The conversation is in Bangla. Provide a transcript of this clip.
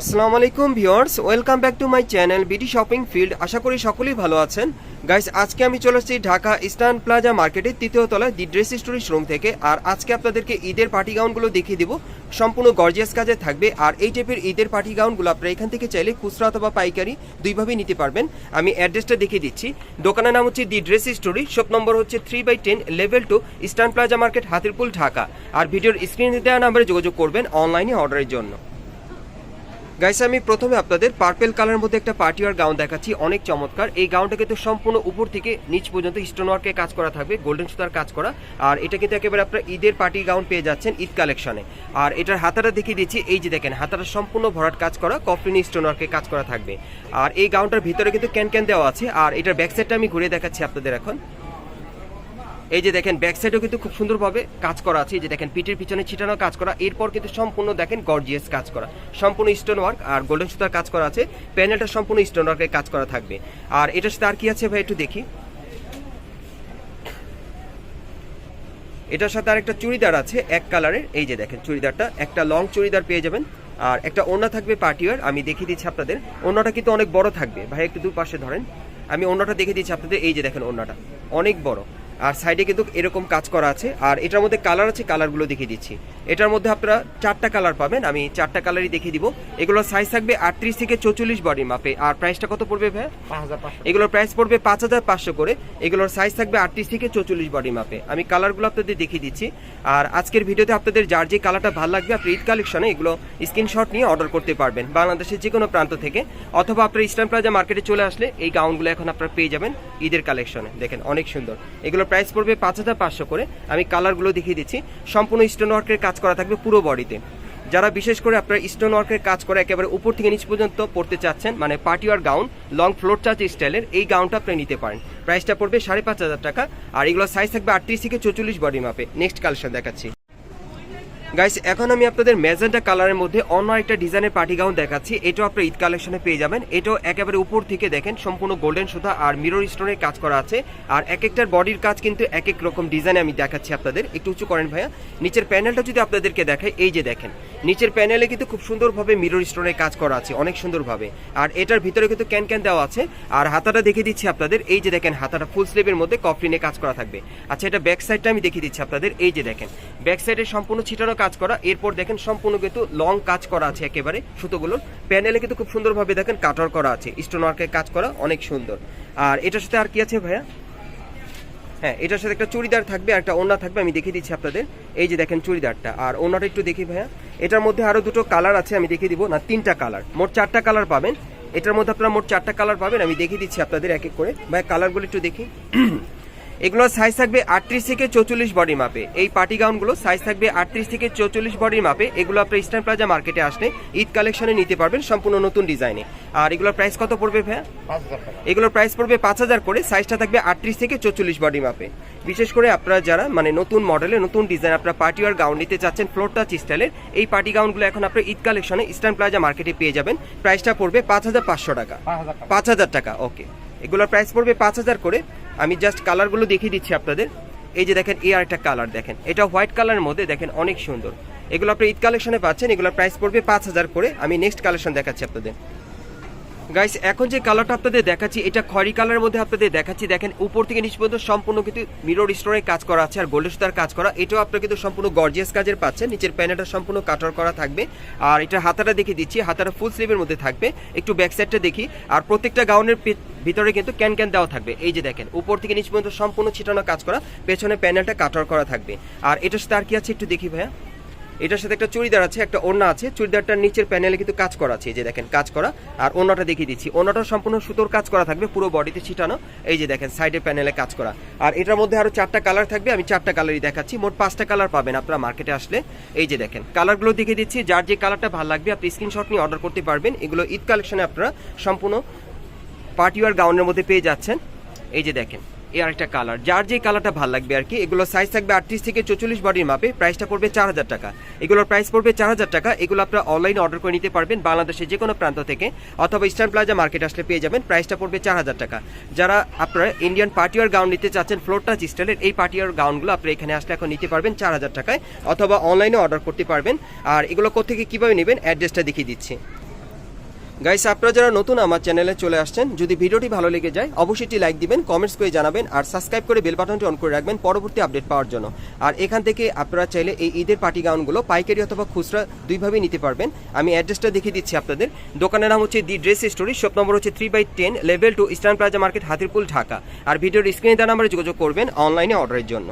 আসসালামু আলাইকুম viewers, welcome back to my channel BD shopping field. আশা করি সকলেই ভালো আছেন। গাইস, আজকে আমি চলে এসেছি ঢাকা ইস্টার্ন প্লাজা মার্কেটের তৃতীয় তলায় দি ড্রেস স্টোরি শোরুম থেকে। আর আজকে আপনাদেরকে ঈদের পার্টি গাউনগুলো দেখিয়ে দিব। সম্পূর্ণ গর্জিয়াস কাজে থাকবে। আর এই টাইপের ঈদের পার্টি গাউনগুলো আপনারা এখান থেকে চাইলে খুচরা অথবা পাইকারি দুইভাবেই নিতে পারবেন। আমি অ্যাড্রেসটা দেখিয়ে দিচ্ছি। দোকানের নাম হচ্ছে the dress story shop number হচ্ছে three by ten level two Eastern Plaza market, Hatirpul, Dhaka. আর ভিডিওর স্ক্রিনে দেওয়া নাম্বারে যোগাযোগ করবেন অনলাইনে অর্ডারের জন্য। গাইস আমি প্রথমে আপনাদের পার্পেল কালারের মধ্যে একটা পার্টি ওয়ার গাউন দেখাচ্ছি। অনেক চমৎকার। এই গাউনটা কিন্তু সম্পূর্ণ উপর থেকে নিচ পর্যন্ত স্টোন ওয়ার্কের কাজ করা থাকবে গোল্ডেন সুতার কাজ করা। আর এটা কিন্তু একেবারে আপনার ঈদের পার্টি গাউন পেয়ে যাচ্ছেন ঈদ কালেকশনে আর এটার হাতাটা দেখিয়ে দিচ্ছি, এই যে দেখেন, হাতাটা সম্পূর্ণ ভরাট কাজ করা কফলিনি স্টোন ওয়ার্কের কাজ করা থাকবে। আর এই গাউনটার ভিতরে কিন্তু ক্যান ক্যান দেওয়া আছে। আর এটার ব্যাক সাইডটা আমি ঘুরে দেখাচ্ছি আপনাদের এখন। এই যে দেখেন ব্যাক সাইডেও কিন্তু খুব সুন্দরভাবে কাজ করা আছে। এই যে দেখেন, পিঠের পিছনে ছিটানো কাজ করা। এরপর কিন্তু সম্পূর্ণ দেখেন গর্জিয়াস কাজ করা। সম্পূর্ণ স্টোন ওয়ার্ক আর গোল্ডেন সুতার কাজ করা আছে। প্যানেলটা সম্পূর্ণ স্টোন ওয়ার্কের কাজ করা থাকবে। আর এটার সাথে আর কি আছে ভাই একটু দেখি। এটার সাথে আর একটা চুড়িদার আছে, এক কালারের। এই যে দেখেন, চুড়িদারটা। একটা লং চুড়িদার পেয়ে যাবেন। আর একটা ওড়না থাকবে পার্টিওয়ার। আমি দেখিয়ে দিচ্ছি আপনাদের। ওড়নাটা কিন্তু অনেক বড় থাকবে। ভাই, একটু দুপাশে ধরেন। আমি ওড়নাটা দেখিয়ে দিচ্ছি আপনাদের। এই যে দেখেন, ওড়নাটা। অনেক বড়। আর সাইডে কিন্তু এরকম কাজ করা আছে। আর এটার মধ্যে কালার আছে কালারগুলো দেখিয়ে দিচ্ছি। এটার মধ্যে আপনারা চারটা কালার পাবেন আমি চারটা কালারই দেখিয়ে দিব। এগুলোর সাইজ থাকবে আটত্রিশ থেকে চৌচল্লিশ বডি মাপে আর প্রাইসটা কত পড়বে ভাই এগুলোর প্রাইস পড়বে পাঁচ হাজার পাঁচশো করে। এগুলোর সাইজ থাকবে আটত্রিশ থেকে চৌচল্লিশ বডি মাপে আমি কালারগুলো আপনাদের দেখিয়ে দিচ্ছি। আর আজকের ভিডিওতে আপনাদের যার যে কালারটা ভালো লাগবে আপনি ঈদ কালেকশনে এগুলো স্ক্রিনশট নিয়ে অর্ডার করতে পারবেন। বাংলাদেশের যে কোনো প্রান্ত থেকে। অথবা আপনার ইস্টার্ন প্লাজা মার্কেটে চলে আসলে এই গাউনগুলো এখন আপনারা পেয়ে যাবেন ঈদের কালেকশনে। দেখেন অনেক সুন্দর। এগুলোর প্রাইস পড়বে পাঁচ হাজার পাঁচশো করে। আমি কালারগুলো দেখিয়ে দিচ্ছি। সম্পূর্ণ স্টোন ওয়ার্কের কাজ করা থাকবে পুরো বডিতে যারা বিশেষ করে আপনার স্টোন ওয়ার্কের কাজ করে একেবারে উপর থেকে নিচ পর্যন্ত পড়তে চাচ্ছেন মানে party wear gown long floor charge স্টাইলের এই গাউনটা আপনি নিতে পারেন। প্রাইসটা পড়বে সাড়ে পাঁচ হাজার টাকা, আর এগুলো সাইজ থাকবে আটত্রিশ থেকে চৌচল্লিশ বডি মাপে নেক্সট কালেকশন দেখাচ্ছি। গাইস এখন আমি আপনাদের ম্যাজেন্টা কালারের মধ্যে অন্য একটা ডিজাইনের পার্টি গাউন দেখাচ্ছি। এটাও আপনার ঈদ কালেকশনে পেয়ে যাবেন। এটাও একেবারে উপর থেকে দেখেন, সম্পূর্ণ গোল্ডেন সুতা আর মিরর স্টোনের কাজ করা আছে। আর এক একটার বডির কাজ কিন্তু এক এক রকম ডিজাইনে আমি দেখাচ্ছি আপনাদের। একটু উঁচু করেন ভাইয়া। নিচের প্যানেলটা যদি আপনাদেরকে দেখাই, এই যে দেখেন। নিচের প্যানেলে কিন্তু খুব সুন্দরভাবে মিরর স্টোনের কাজ করা আছে, অনেক সুন্দরভাবে। আর এটার ভিতরে কিন্তু ক্যান ক্যান দেওয়া আছে। আর হাতাটা দেখিয়ে দিচ্ছি আপনাদের। এই যে দেখেন, হাতাটা ফুল স্লিভের মধ্যে কফলিনে কাজ করা থাকবে। আচ্ছা এটা ব্যাক সাইডটা আমি দেখিয়ে দিচ্ছি আপনাদের। এই যে দেখেন ব্যাক সাইডে সম্পূর্ণ ছিটানো কাজ করা, এরপর দেখেন সম্পূর্ণ কিন্তু লং কাজ করা আছে একেবারে সুতোগুলোর প্যানেলে কিন্তু খুব সুন্দরভাবে দেখেন কাটার করা আছে স্টোন ওয়ার্কের কাজ করা অনেক সুন্দর। আর এটার সাথে আর কি আছে ভাইয়া? হ্যাঁ এটার সাথে একটা চুড়িদার থাকবে, আর একটা ওড়না থাকবে, আমি দেখিয়ে দিচ্ছি আপনাদের। এই যে দেখেন চুড়িদারটা, আর ওড়নাটা একটু দেখি ভাইয়া। এটার মধ্যে আরও দুটো কালার আছে, আমি দেখিয়ে দিব। না, তিনটা কালার, মোট চারটা কালার পাবেন। এটার মধ্যে আপনারা মোট চারটা কালার পাবেন, আমি দেখিয়ে দিচ্ছি আপনাদের এক এক করে। ভাই কালারগুলো একটু দেখি। এগুলোর সাইজ থাকবে আটত্রিশ থেকে চৌচল্লিশ বডি মাপে এই পার্টি গাউনগুলো সাইজ থাকবে আটত্রিশ থেকে চৌচল্লিশ বডির মাপে এগুলো আপনার ইস্টার্ন প্লাজা মার্কেটে আসলে ঈদ কালেকশনে নিতে পারবেন সম্পূর্ণ নতুন ডিজাইনে আর এগুলোর প্রাইস কত পড়বে ভাইয়া? এগুলোর প্রাইস পড়বে পাঁচ হাজার করে সাইজটা থাকবে আটত্রিশ থেকে চৌচল্লিশ বডি মাপে বিশেষ করে আপনারা যারা মানে নতুন মডেলে নতুন ডিজাইন আপনারা পার্টি ওয়ার গাউন নিতে চাচ্ছেন ফ্লোর টাচ স্টাইলের এই পার্টি গাউনগুলো এখন আপনার ঈদ কালেকশনে ইস্টার্ন প্লাজা মার্কেটে পেয়ে যাবেন। প্রাইসটা পড়বে পাঁচ হাজার পাঁচশো টাকা। পাঁচ হাজার টাকা। পাঁচ হাজার টাকা ওকে এগুলোর প্রাইস পড়বে পাঁচ হাজার করে। আমি জাস্ট কালারগুলো দেখিয়ে দিচ্ছি আপনাদের। এই যে দেখেন এ আর একটা কালার দেখেন। এটা হোয়াইট কালারের মধ্যে দেখেন অনেক সুন্দর। এগুলো আপনি ঈদ কালেকশনে পাচ্ছেন, এগুলোর প্রাইস পড়বে পাঁচ হাজার করে। আমি নেক্সট কালেকশন দেখাচ্ছি আপনাদের। গাইস এখন যে কালারটা আপনাদের দেখাচ্ছি, এটা খয়রি কালারের মধ্যে আপনাদের দেখাচ্ছি। দেখেন, উপর থেকে নিচ পর্যন্ত সম্পূর্ণ কিন্তু মিরর স্টোনের কাজ করা আছে আর গোল্ডেন সুতার কাজ করা। এটাও আপনার কিন্তু সম্পূর্ণ গর্জিয়াস কাজের পাচ্ছেন। নিচের প্যানেলটা সম্পূর্ণ কাটার করা থাকবে। আর এটা হাতাটা দেখে দিচ্ছি। হাতাটা ফুল স্লিভের মধ্যে থাকবে। একটু ব্যাক সাইডটা দেখি। আর প্রত্যেকটা গাউনের ভিতরে কিন্তু ক্যান ক্যান দেওয়া থাকবে। এই যে দেখেন, উপর থেকে নিচ পর্যন্ত সম্পূর্ণ ছিটানো কাজ করা। পেছনে প্যানেলটা কাটার করা থাকবে। আর এটার সাথে আর কি আছে একটু দেখি ভাইয়া। এটার সাথে একটা চুড়িদার আছে, একটা ওড়না আছে। চুড়িদারটার নিচের প্যানেলে কিন্তু কাজ করা আছে, এই যে দেখেন, কাজ করা। আর ওড়নাটা দেখিয়ে দিচ্ছি। ওড়নাটা সম্পূর্ণ সুতোর কাজ করা থাকবে, পুরো বডিতে ছিটানো। এই যে দেখেন সাইডে প্যানেলে কাজ করা। আর এটার মধ্যে আরও চারটা কালার থাকবে, আমি চারটা কালারই দেখাচ্ছি। মোট পাঁচটা কালার পাবেন আপনারা মার্কেটে আসলে। এই যে দেখেন কালারগুলো দেখিয়ে দিচ্ছি। যার যে কালারটা ভালো লাগবে, আপনি স্ক্রিনশট নিয়ে অর্ডার করতে পারবেন। এগুলো ঈদ কালেকশনে আপনারা সম্পূর্ণ পার্টিওয়ার গাউনের মধ্যে পেয়ে যাচ্ছেন। এই যে দেখেন এই আরেকটা কালার যার যে কালারটা ভালো লাগবে আর কি, এগুলো সাইজ থাকবে আটত্রিশ থেকে চৌচল্লিশ বডির মাপে প্রাইসটা পড়বে চার হাজার টাকা। এগুলোর প্রাইস পড়বে চার হাজার টাকা, এগুলো আপনারা অনলাইনে অর্ডার করে নিতে পারবেন বাংলাদেশের যে কোনো প্রান্ত থেকে, অথবা ইস্টার্ন প্লাজা মার্কেট আসলে পেয়ে যাবেন প্রাইসটা পড়বে চার হাজার টাকা। যারা আপনারা ইন্ডিয়ান পার্টিওয়ার গাউন নিতে চাচ্ছেন ফ্লোর টাচ স্টাইলের এই পার্টিওয়ার গাউনগুলো আপনারা এখানে আসলে এখন নিতে পারবেন চার হাজার টাকায়, অথবা অনলাইনে অর্ডার করতে পারবেন। আর এগুলো কোথেকে কীভাবে নেবেন অ্যাড্রেসটা দেখিয়ে দিচ্ছি। গাইস আপনারা যারা নতুন আমার চ্যানেলে চলে আসছেন, যদি ভিডিওটি ভালো লেগে যায়, অবশ্যই লাইক দিবেন কমেন্টস করে জানাবেন, আর সাবস্ক্রাইব করে বেল বাটনটি অন করে রাখবেন পরবর্তী আপডেট পাওয়ার জন্য। আর এখান থেকে আপনারা চাইলে এই ঈদের পার্টি গাউনগুলো পাইকারি অথবা খুচরা দুইভাবেই নিতে পারবেন। আমি অ্যাড্রেসটা দেখিয়ে দিচ্ছি আপনাদের। দোকানের নাম হচ্ছে the dress story shop number হচ্ছে three by ten level two eastern plaza market Hatirpool Dhaka আর ভিডিওর স্ক্রিনে দেওয়া নাম্বারে যোগাযোগ করবেন অনলাইনে অর্ডারের জন্য।